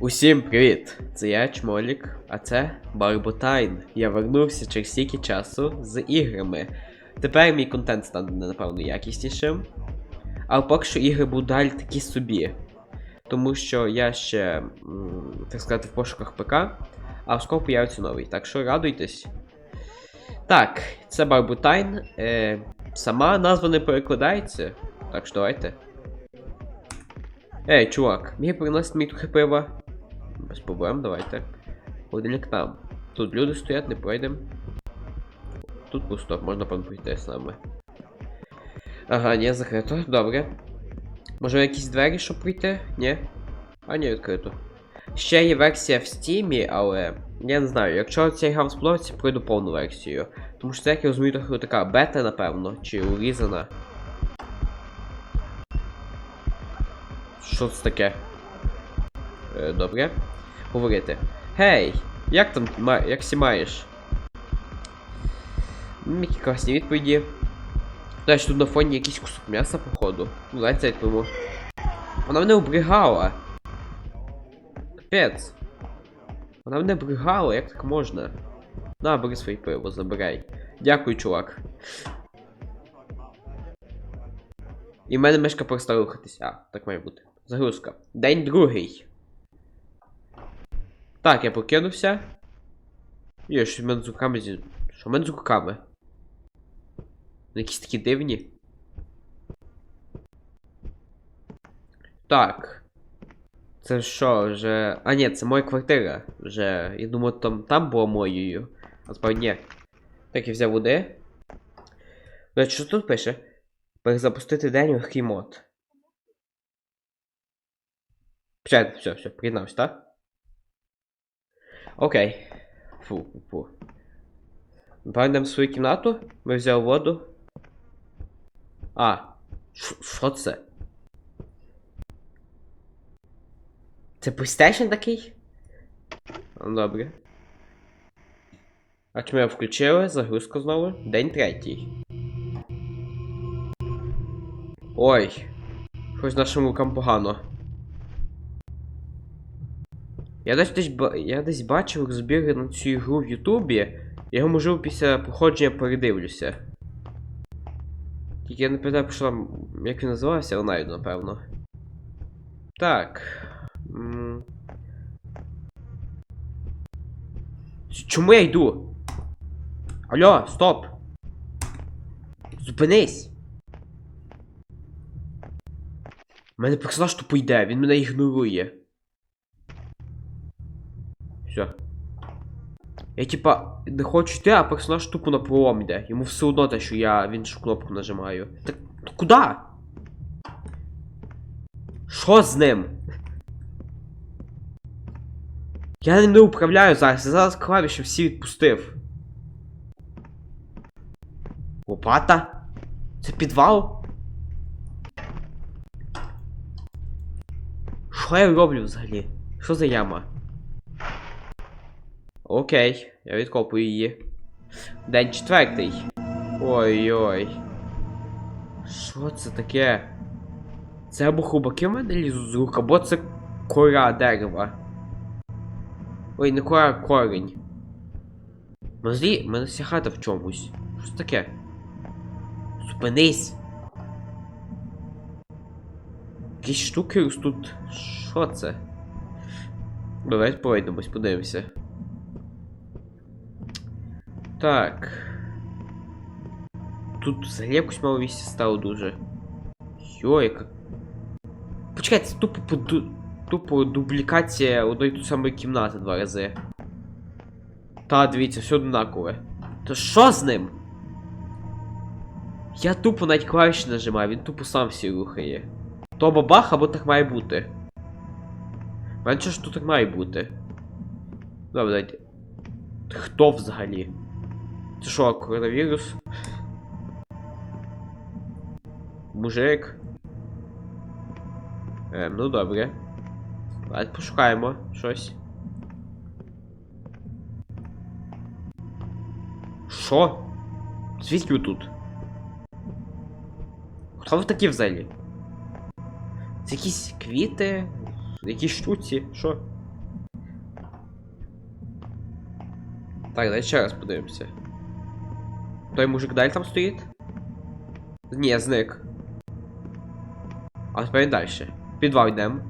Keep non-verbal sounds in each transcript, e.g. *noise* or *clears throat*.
Усім привіт! Це я Чмолік, а це Барботайн. Я вернувся через стільки часу з іграми. Тепер мій контент стане напевно якіснішим. Але поки що ігри будуть далі такі собі. Тому що я ще, так сказати, в пошуках ПК, а скоро появиться новий. Так що радуйтесь. Так, це Барботайн. Е, сама назва не перекладається. Так що давайте. Ей, чувак, міг приносити мені трохи пива? Без давайте. Один к нам. Тут люди стоять, не пройдемо. Тут пусто, можна пройти з нами. Ага, ні, закрито, добре. Може якісь двері, щоб прийти? Ні? А, ні, відкрито. Ще є версія в Стімі, але я не знаю, якщо ця гра вам сподобається, пройду повну версію. Тому що це, як я розумію, трохи така бета, напевно, чи урізана. Що це таке? Е, добре. Говорити. Гей! Як там як сі маєш? Які класні відповіді. Знаєш, тут на фоні якийсь кусок м'яса, походу. Ну, дайте я тому. Вона мене обригала. Капець. Вона мене обригала, як так можна? На, бери своє пиво, забирай. Дякую, чувак. І в мене мешка перестала рухатись. А, так має бути. Загрузка. День другий. Так, я покинувся. Є, що в мене з руками зі. Що мене з руками? Вони якісь такі дивні. Так. Це що, вже. А ні, це моя квартира. Вже. Я думаю, там там була моєю. А справді ні. Так, я взяв води. Речі, що тут пише? Перезапустити день легкий мод. Почекайте, все, все, приєднався, так? Окей. Фу, фу. Пойдемо в свою кімнату. Ми взяли воду. А. Що це? Це PlayStation такий? Ну, Добре. А я включили? Загрузку знову. День третій. Ой. Щось нашим рукам погано. Я десь десь, я десь бачив розбіги на цю ігру в Ютубі. Я його можливо після походження передивлюся. Тільки я не пам'ятаю, що там, як він називався, найду, напевно. Так. Чому я йду? Алло, стоп! Зупинись! У мене персонаж тупо йде, він мене ігнорує. Все. Я типа не хочу йти, а персонаж тупо на пролом йде. Йому все одно те, що я в іншу кнопку нажимаю. Так куди? Що з ним? Я не управляю зараз, я зараз клавіші всі відпустив. Лопата? Це підвал? Що я роблю взагалі? Що за яма? Окей, я відкопую її. День четвертий. Ой-ой. Що це таке? Це або хубаки в мене лізуть з рук, або це кора дерева. Ой, не кора, а корінь. Мозлі, мене вся хата в чомусь. Що це таке? Зупинись! Якісь штуки ростуть. Що це? Давайте пройдемось, подивимося. Так. Тут взагалі якось мало місця стало дуже. Йо, яка. Почекайте, це тупо поду... тупо дублікація одної ту самої кімнати два рази. Та, дивіться, все однакове. То що з ним? Я тупо навіть клавіші нажимаю, він тупо сам всі рухає. То бабах, або так має бути. Менше ж тут так має бути. Добре, дайте. Хто взагалі? Це що, коронавірус? Мужик. Ем, ну добре. Давайте пошукаємо щось. Шо? Звідки ви тут? Хто ви такі взагалі? Це якісь квіти? Якісь штуці? Що? Так, давай ще раз подивимося. Той мужик далі там стоїть? Ні, зник. А тепер далі. Підвал йдемо.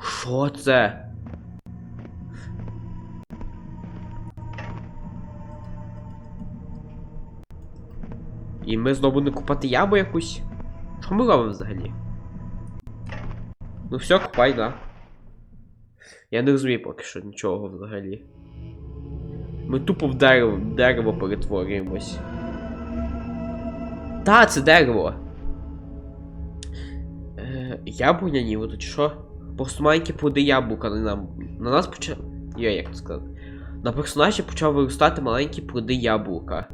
Що це? І ми знову не купати яму якусь? Що ми робимо взагалі? Ну все, купай, да. Я не розумію поки що нічого взагалі. Ми тупо в дерево, дерево перетворюємось. Та, це дерево. Е, яблуня ніби тут що? Просто маленькі плоди яблука на. На нас почав. Я як це сказати? На персонажі почав виростати маленькі плоди яблука.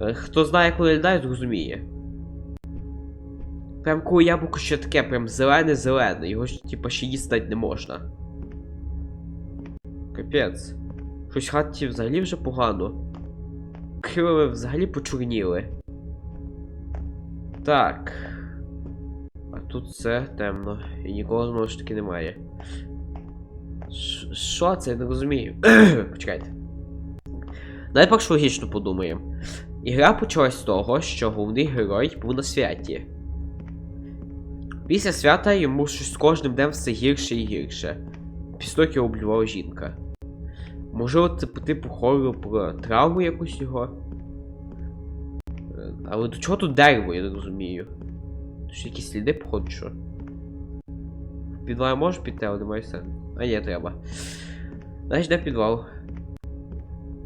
Е, Хто знає, коли літає, зрозуміє. Прям коли яблуко ще таке, прям зелене-зелене, його ж типа ще їсти не можна. Капець. Щось хаті взагалі вже погано. Крили взагалі почорніли. Так. А тут все темно. І нікого знову ж таки немає. Що це? Я не розумію. *clears throat* Почекайте. Давай перш логічно подумаємо. Ігра почалась з того, що головний герой був на святі. Після свята йому щось з кожним днем все гірше і гірше. Як його облювала жінка. Можливо, це по типу хорору про травму якусь його. Е, Але до чого тут дерево, я не розумію. Тут ще якісь сліди, походу, що. В підвал можу піти, але немає сенсу. А ні, треба. Знаєш, де підвал?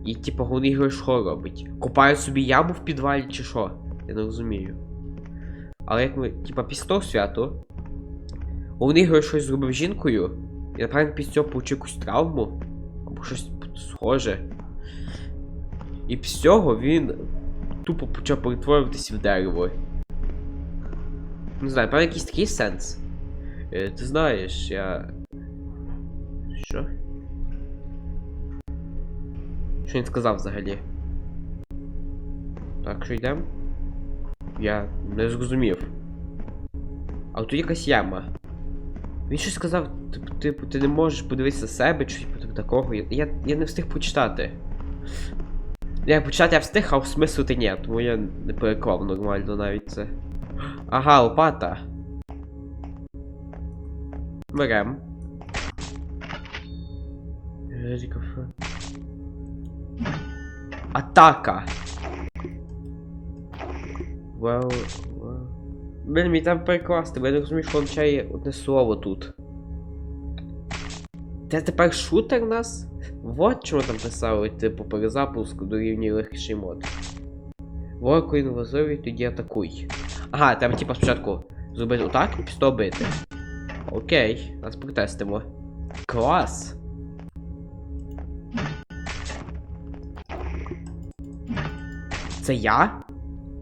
І типу головний герой що робить? Копає собі яму в підвалі чи що? Я не розумію. Але як ми, типа, після того святу, головний герой щось зробив жінкою, і напевно після цього отримав якусь травму, або щось схоже. І після цього він тупо почав перетворюватися в дерево. Не знаю, певно якийсь такий сенс. Е, ти знаєш, я. Що? Що він сказав взагалі? Так, що йдемо? Я не зрозумів. А тут якась яма. Він щось сказав, типу, типу, ти не можеш подивитися себе, чи типу такого. Я, я, не встиг почитати. Я почитати я встиг, а осмислити ні, тому я не переклав нормально навіть це. Ага, лопата. Берем. Атака. Вау, вау. Блін, мені там перекласти, бо я не розумію, що означає одне слово тут. Це тепер шутер у нас? Вот чому там писали, типу, перезапуск дорівнює легкіший мод. Ворку інвазові, тоді атакуй. Ага, треба типу спочатку зробити отак і після бити. Окей, нас протестимо. Клас! Це я?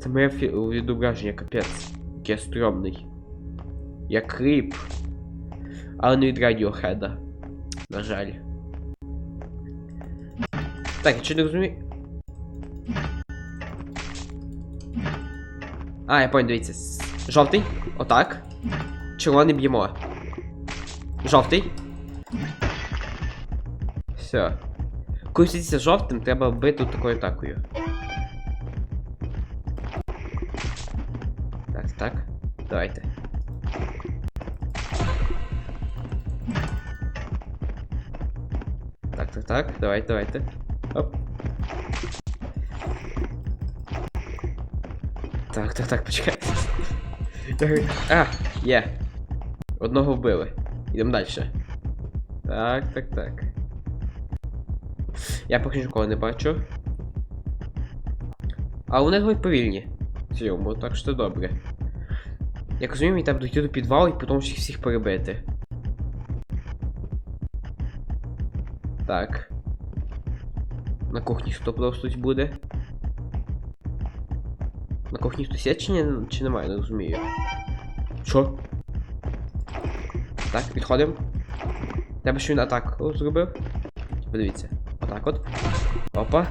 Це моє відображення, капець. Який я стрьомний. Я кріп. Але не від радіохеда. На жаль. Так, я чи не розумію. А, я понял, дивіться. Жовтий. Отак. Червоний б'ємо. Жовтий. Все. Світиться жовтим, треба бити такою атакою. Так, так. Давайте. Так. Давайте, давайте. Оп. Так, так, так, почекай. А, є. Одного вбили. Йдемо далі. Так, так, так. Я поки нікого не бачу. А вони грають повільні. В цьому, так що добре. Як розумію, мені треба дойти до підвалу і потім всіх всіх перебити. Так. На кухні хто просто буде? На кухні хтось є чи, ні, чи немає, не розумію. Що? Так, підходимо. Треба, що він атаку зробив. Подивіться. Отак от. Опа.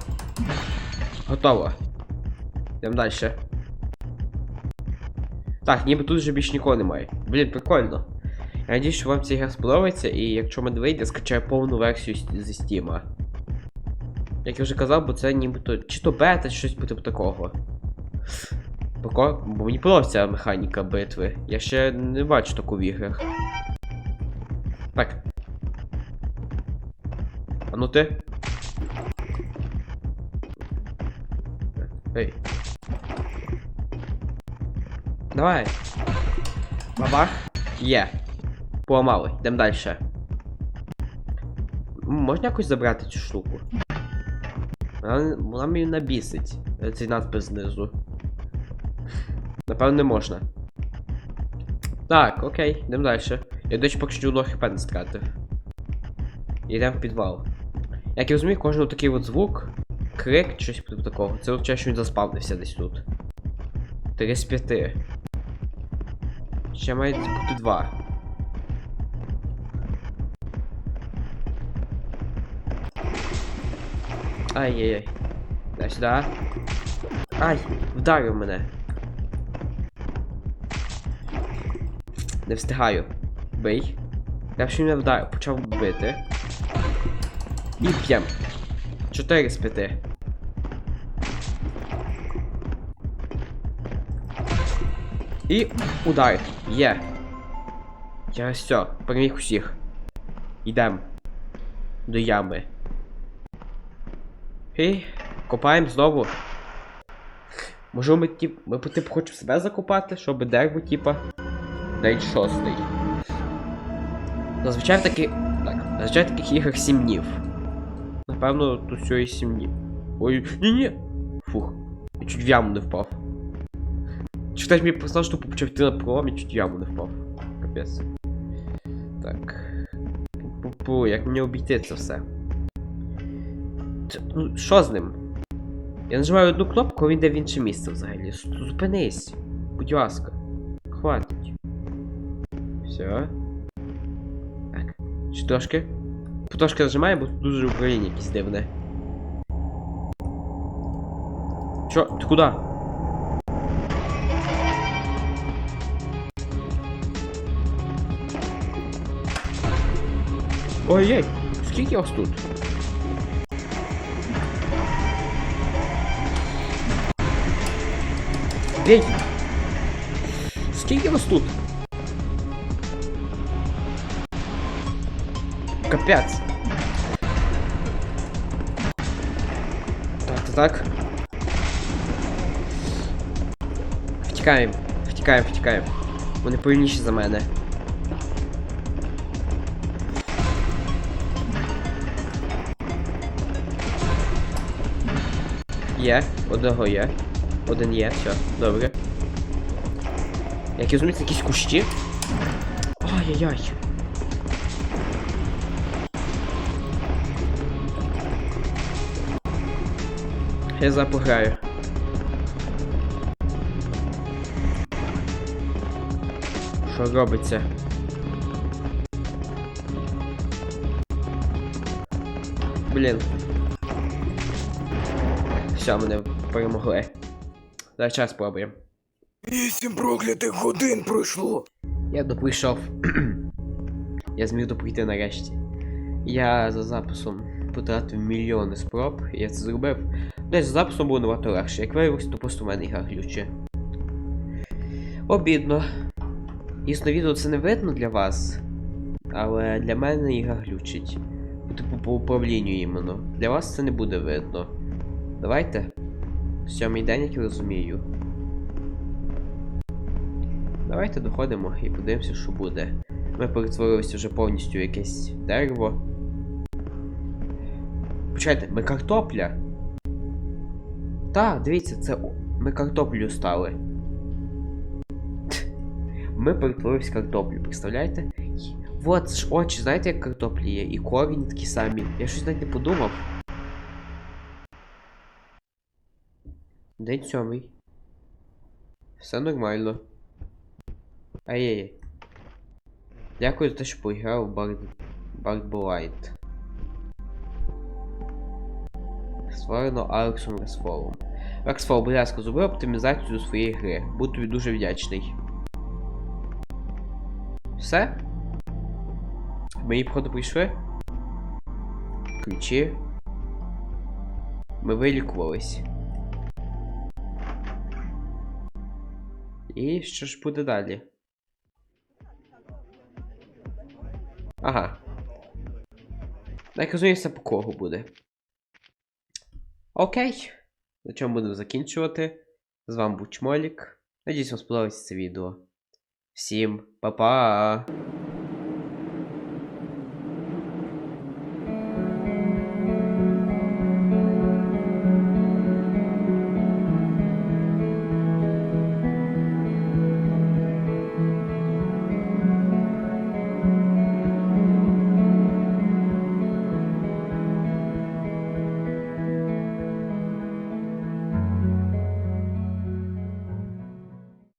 Готово. Йдемо далі. Так, ніби тут вже більш нікого немає. Блін, прикольно. Я що вам ця гра сподобається, і якщо мене вийде, скачаю повну версію зі Steam. Як я вже казав, бо це нібито чи то бета, чи щось типу такого. Бо, бо мені подобається механіка битви. Я ще не бачу таку в іграх. Так. А ну ти. Ей. Давай. Бабах. Є. Поламали. Йдемо далі. Можна якось забрати цю штуку? Вона, вона мені набісить. Цей надпис знизу. Напевно, не можна. Так, окей, йдемо далі. Я, до речі, поки що одного хп не стратив. Йдемо в підвал. Як я розумію, кожен такий от звук, крик, щось типу такого. Це означає, що він заспавнився десь тут. 3 з 5. Ще має бути 2. Ай-яй-яй. Дай сюди. Ай, вдарив мене. Не встигаю. Бий. Я ще мене вдарив, почав бити. І п'єм. 4 з 5. І удар. Є. Я все, переміг усіх. Йдем. До ями. І копаємо знову. Може ми тип. Ми типу хочемо себе закопати, щоб дерево, типа. День шостий. Зазвичай в таких. Так, зазвичай в таких іграх 7 днів. Напевно, тут все і 7 днів. Ой, ні-ні! Фух. Я чуть в яму не впав. Чи хтось мені послав, що почав йти на пролом, я чуть в яму не впав. Капець. Так. Пу-пу, як мені обійти це все? Ну, що з ним? Я нажимаю одну кнопку, а він йде в інше місце взагалі. Зупинись. Будь ласка. Хватить. Все. Так. Ще трошки. Потрошки нажимаю, бо тут дуже управління якесь дивне. Чо? Ти куди? Ой-ой, скільки вас тут? Ей! Скільки вас тут? Капець. Так, так, так. Втікаємо, втікаємо, втікаємо. Вони повільніші за мене. Є, одного є. Один є, все, добре. Як я розумію, це якісь кущі. Ай-яй-яй. Я запограю. Що робиться? Блін. Все, мене перемогли. Давай час спробуємо. Вісім проклятих годин пройшло. Я доприйшов. *clears throat* я зміг доприйти нарешті. Я за записом потратив мільйони спроб, і я це зробив. Десь за записом було набагато легше. Як виявилось, то просто в мене ігра глюче. Обідно. Дійсно, відео це не видно для вас. Але для мене ігра глючить. Типу по управлінню іменно. Для вас це не буде видно. Давайте. Сьомий день, розумію. Давайте доходимо і подивимося, що буде. Ми перетворилися вже повністю в якесь дерево. Почайте, ми картопля. Та, дивіться, це. Ми картоплю стали. Ми перетворилися в картоплю, представляєте? Вот ж очі, знаєте, як картоплі є, і корінь такі самі. Я щось навіть не подумав. День сьомий. Все нормально. Ай-яй-яй. Дякую за те, що поіграв в Bard... Bard Створено Алексом Ресфолом. Рексфол, будь ласка, зроби оптимізацію своєї гри. Буду тобі дуже вдячний. Все? Ми її, походу, прийшли. Ключі. Ми вилікувались. І що ж буде далі? Ага. Розумію, по кого буде. Окей. На чому будемо закінчувати. З вами був Чмолік. Надіюсь, вам сподобається це відео. Всім па-па!